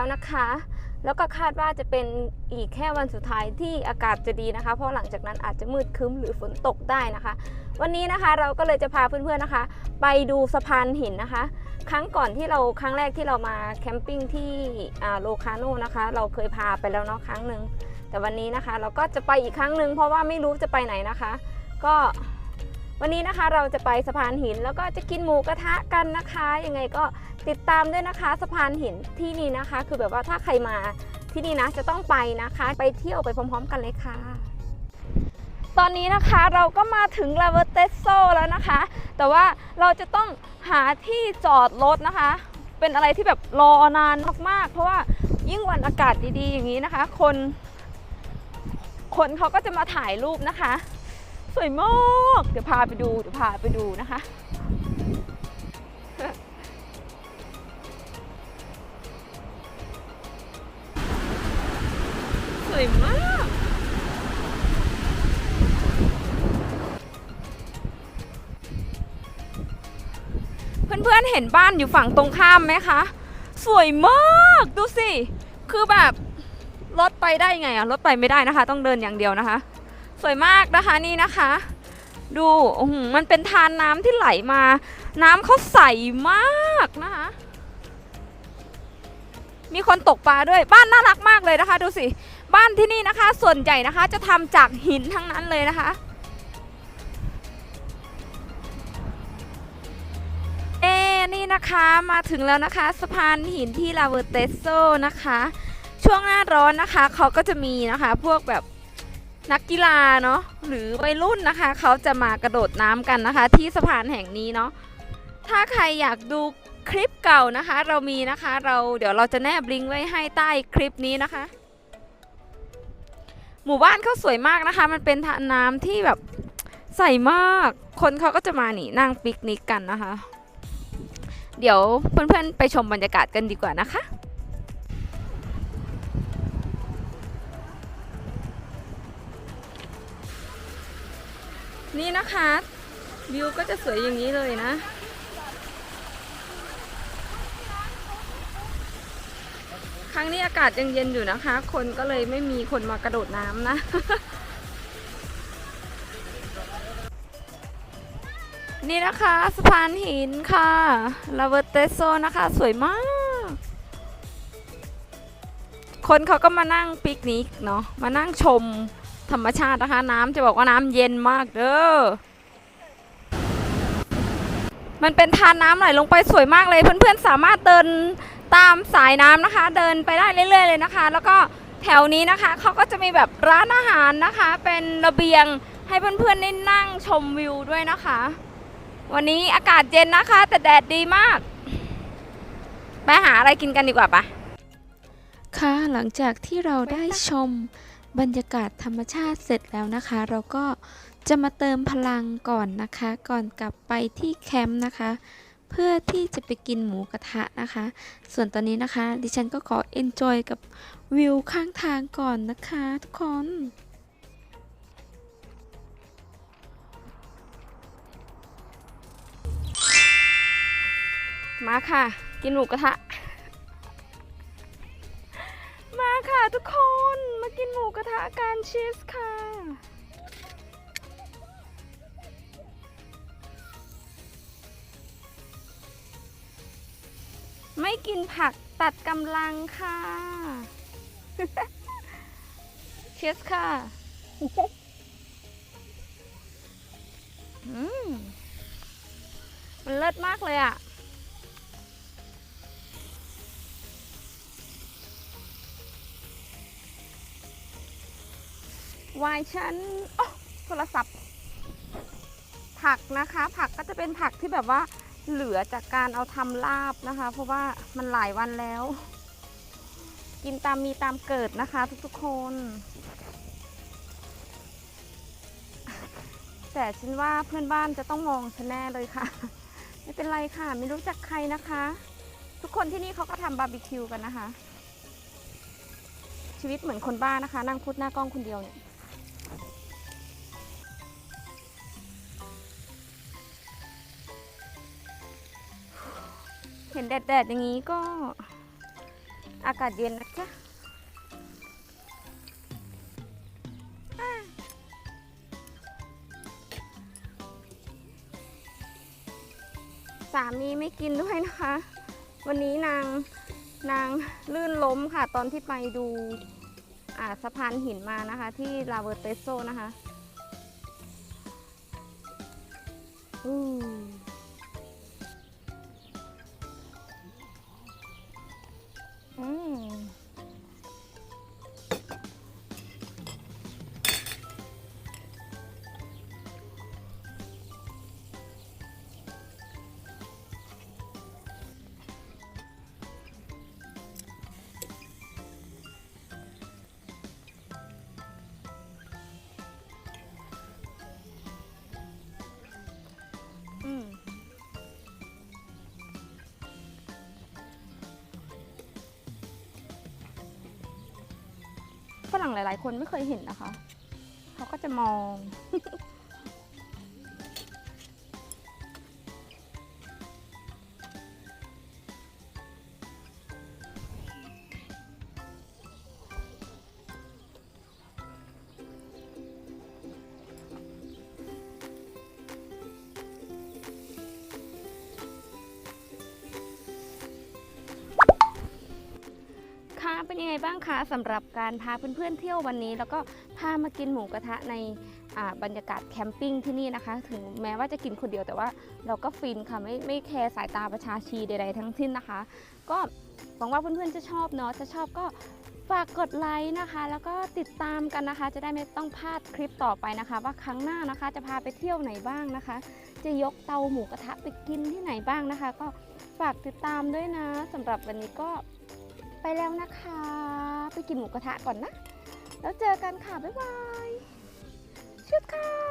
แล้วนะคะ แล้วก็คาดว่าจะเป็นอีกแค่วันสุดท้ายที่อากาศจะดีนะคะ เพราะหลังจากนั้นอาจจะมืดครึ้มหรือฝนตกได้นะคะ วันนี้นะคะเราก็เลยจะพาเพื่อนๆนะคะ ไปดูสะพานหินนะคะ ครั้งก่อนที่เราครั้งแรกที่เรามาแคมปิ้งที่โลคาโนนะคะ เราเคยพาไปแล้วเนาะครั้งหนึ่งแต่วันนี้นะคะ เราก็จะไปอีกครั้งหนึ่งเพราะว่าไม่รู้จะไปไหนนะคะ ก็ วันนี้นะคะเราจะไปสะพานหินแล้วก็จะกินหมูกระทะกันนะคะ ยังไงก็ติดตามด้วยนะคะ สะพานหินที่นี่นะคะ คือแบบว่าถ้าใครมาที่นี่นะจะต้องไปนะคะ ไปเที่ยวไปพร้อม ๆ กันเลยค่ะ ตอนนี้นะคะเราก็มาถึงลาเวเตโซแล้วนะคะ แต่ว่าเราจะต้องหาที่จอดรถนะคะ เป็นอะไรที่แบบรอนานมากๆ เพราะว่ายิ่งวันอากาศดีๆ อย่างนี้นะคะ คน คนเขาก็จะมาถ่ายรูปนะคะ สวยมากเดี๋ยวพาไปดูเดี๋ยวพาไปดูนะคะ สวยมากเพื่อนๆเห็นบ้านอยู่ฝั่งตรงข้ามไหมคะ สวยมากดูสิ คือแบบรถไปได้ไงอะรถไปไม่ได้นะคะ ต้องเดินอย่างเดียวนะคะ สวยมากนะคะนี่นะคะ ดูอื้อหือมันเป็นทานน้ำที่ไหลมา น้ำเขาใสมากนะคะ มีคนตกปลาด้วยบ้านน่ารักมากเลยนะคะ ดูสิ บ้านที่นี่นะคะ ส่วนใหญ่นะคะ จะทำจากหินทั้งนั้นเลยนะคะเอนี่นะคะมาถึงแล้วนะคะสะพานหินที่ลาเวเตโซนะคะ ช่วงหน้าร้อนนะคะเขาก็จะมีนะคะ พวกแบบ นักกีฬาเนาะหรือวัยรุ่นนะคะ เขาจะมากระโดดน้ำกันนะคะ ที่สะพานแห่งนี้เนาะถ้าใครอยากดูคลิปเก่านะคะ เรามีนะคะ เราเดี๋ยวเราจะแนบลิงก์ไว้ให้ใต้คลิปนี้นะคะ หมู่บ้านเขาสวยมากนะคะ มันเป็นทานน้ำที่แบบใสมาก คนเขาก็จะมานี่นั่งปิกนิกกันนะคะ เดี๋ยวเพื่อนๆไปชมบรรยากาศกันดีกว่านะคะ นี่นะคะ วิวก็จะสวยอย่างนี้เลยนะ ครั้งนี้อากาศยังเย็นอยู่นะคะ คนก็เลยไม่มีคนมากระโดดน้ำนะ นี่นะคะสะพานหินค่ะลาเวเตโซนะคะ สวยมาก คนเขาก็มานั่งปิกนิกเนาะมานั่งชม ธรรมชาตินะคะ น้ำจะบอกว่าน้ำเย็นมากเด้อ มันเป็นทานน้ำไหลลงไปสวยมากเลยเพื่อนๆสามารถเดินตามสายน้ำนะคะ เดินไปได้เรื่อย ๆ เลยนะคะ แล้วก็แถวนี้นะคะเขาก็จะมีแบบร้านอาหารนะคะ เป็นระเบียงให้เพื่อนๆได้นั่งชมวิวด้วยนะคะ วันนี้อากาศเย็นนะคะ แต่แดดดีมาก ไปหาอะไรกินกันดีกว่าปะค่ะหลังจากที่เราได้ชม บรรยากาศธรรมชาติเสร็จแล้วนะคะ เราก็จะมาเติมพลังก่อนนะคะ ก่อนกลับไปที่แคมป์นะคะ เพื่อที่จะไปกินหมูกระทะนะคะ ส่วนตอนนี้นะคะ ดิฉันก็ขอเอนจอยกับวิวข้างทางก่อนนะคะทุกคนมาค่ะ กินหมูกระทะ นชีสค่ะ ไม่กินผักตัดกำลังค่ะ เชีสค่ะ อืม มันเลิศมากเลยอะ วายชั้นโอ้โทรศัพท์ ผักนะคะ ผักก็จะเป็นผักที่แบบว่าเหลือจากการเอาทำลาบนะคะ เพราะว่ามันหลายวันแล้ว กินตามมีตามเกิดนะคะ ทุกๆคน แต่ฉันว่าเพื่อนบ้านจะต้องมองฉันแน่เลยค่ะ ไม่เป็นไรค่ะ ไม่รู้จักใครนะคะ ทุกคนที่นี่เขาก็ทำบาร์บีคิวกันนะคะ ชีวิตเหมือนคนบ้านะคะ นั่งพูดหน้ากล้องคนเดียวเนี่ย เห็นแดดๆอย่างนี้ก็อากาศเย็นนะจ๊ะสามีไม่กินด้วยนะคะ วันนี้นางนางลื่นล้มค่ะ ตอนที่ไปดูอ่าสะพานหินมานะคะ ที่ลาเวอร์เตโซนะคะ อืม อื ฝรั่งหลาย ๆ คนไม่เคยเห็นนะคะ เขาก็จะมอง เป็นยังไงบ้างคะสำหรับการพาเพื่อนๆเที่ยววันนี้ แล้วก็พามากินหมูกระทะในบรรยากาศแคมปิ้งที่นี่นะคะ ถึงแม้ว่าจะกินคนเดียวแต่ว่าเราก็ฟินค่ะไม่ไม่แคร์สายตาประชาชีใดๆทั้งสิ้นนะคะ ก็หวังว่าเพื่อนๆจะชอบเนาะจะชอบก็ฝากกดไลค์นะคะ แล้วก็ติดตามกันนะคะ จะได้ไม่ต้องพลาดคลิปต่อไปนะคะ ว่าครั้งหน้านะคะจะพาไปเที่ยวไหนบ้างนะคะ จะยกเตาหมูกระทะไปกินที่ไหนบ้างนะคะ ก็ฝากติดตามด้วยนะสำหรับวันนี้ก็ ไปแล้วนะคะ ไปกินหมูกระทะก่อนนะ แล้วเจอกันค่ะ บ๊ายบาย ชุดค่ะ